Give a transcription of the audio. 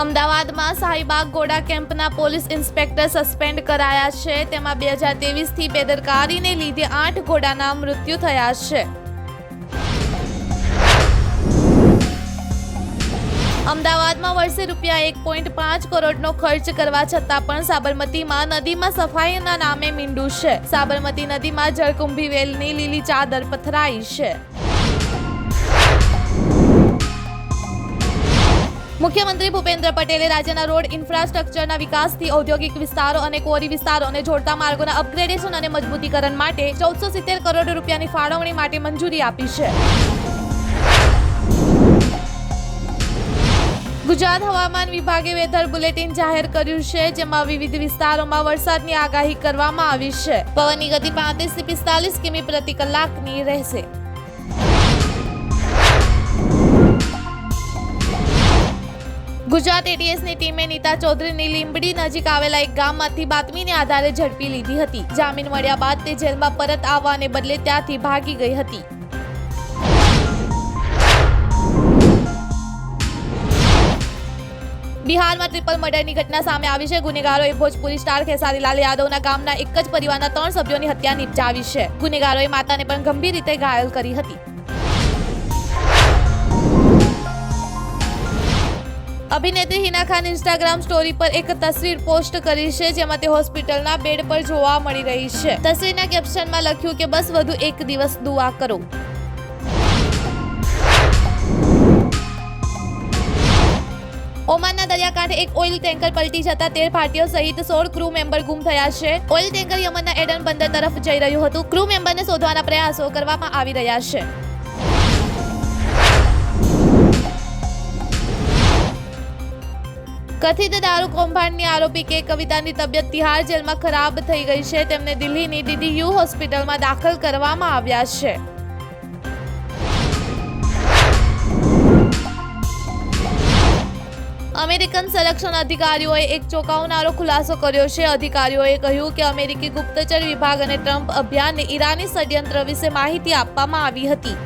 અમદાવાદમાં શાહીબાગ ગોડા કેમ્પના police inspector suspend કરાયા છે. તેમાં બે હજાર તેવીસથી બેદરકારીને લીધે આઠ ઘોડાના મૃત્યુ થયા છે. અમદાવાદમાં વર્ષે રૂપિયા એક પોઈન્ટ પાંચ કરોડનો ખર્ચ કરવા છતાં પણ સાબરમતીમાં નદીમાં સફાઈના નામે મીંડું છે. સાબરમતી નદીમાં જળકુંભી વેલની લીલી ચાદર પથરાઈ છે. મુખ્યમંત્રી ભૂપેન્દ્ર પટેલે રાજ્યના રોડ ઇન્ફ્રાસ્ટ્રક્ચરના વિકાસથી ઔદ્યોગિક વિસ્તારો અને કોરી વિસ્તારોને જોડતા માર્ગોના અપગ્રેડેશન અને મજબૂતીકરણ માટે ચૌદસો સિત્તેર કરોડ રૂપિયાની ફાળવણી માટે મંજૂરી આપી છે. ગુજરાત હવામાન વિભાગે વેધર બુલેટિન જાહેર કર્યું છે, જેમાં વિવિધ વિસ્તારોમાં વરસાદની આગાહી કરવામાં આવી છે. પવનની ગતિ પાંત્રીસથી પિસ્તાલીસ કિમી પ્રતિ કલાકની રહેશે. ગુજરાત એટીએસની ટીમે નીતા ચૌધરીની લીંબડી નજીક આવેલા એક ગામમાંથી બાતમીને આધારે ઝડપી લીધી હતી. જામીન મળ્યા બાદ તે જેલમાં પરત આવવાને બદલે ત્યાંથી ભાગી ગઈ હતી. બિહારમાં ટ્રિપલ મર્ડરની ઘટના સામે આવી છે. ગુનેગારોએ ભોજપુરી સ્ટાર ખેસારીલાલ યાદવના ગામના એક જ પરિવારના ત્રણ સભ્યોની હત્યા નિપજાવી છે. ગુનેગારોએ માતાને પણ ગંભીર રીતે ઘાયલ કરી હતી. અભિનેત્રી હિના ખાન ઇન્સ્ટાગ્રામ સ્ટોરી પર એક તસવીર પોસ્ટ કરી છે, જેમાં તે હોસ્પિટલના બેડ પર જોવા મળી રહી છે. તસવીરના કેપ્શનમાં લખ્યું કે, બસ વધુ એક દિવસ દુઆ કરો. ઓમાનના દરિયાકાંઠે એક ઓઇલ ટેન્કર પલટી જતા તેર ભારતીયો સહિત સોળ ક્રૂ મેમ્બર ગુમ થયા છે. ઓઇલ ટેન્કર યમનના એડન બંદર તરફ જઈ રહ્યું હતું. ક્રૂ મેમ્બરને શોધવાના પ્રયાસો કરવામાં આવી રહ્યા છે. કથિત દારૂ કૌભાંડની આરોપી કે કવિતાની તબિયત તિહાર જેલમાં ખરાબ થઈ ગઈ છે, તેમને દિલ્હીની ડીડીયુ હોસ્પિટલમાં દાખલ કરવામાં આવ્યા છે. અમેરિકન સંરક્ષણ અધિકારીઓએ એક ચોંકાવનારો ખુલાસો કર્યો છે. અધિકારીઓએ કહ્યું કે અમેરિકી ગુપ્તચર વિભાગ અને ટ્રમ્પ અભિયાનને ઈરાની ષડયંત્ર વિશે માહિતી આપવામાં આવી હતી.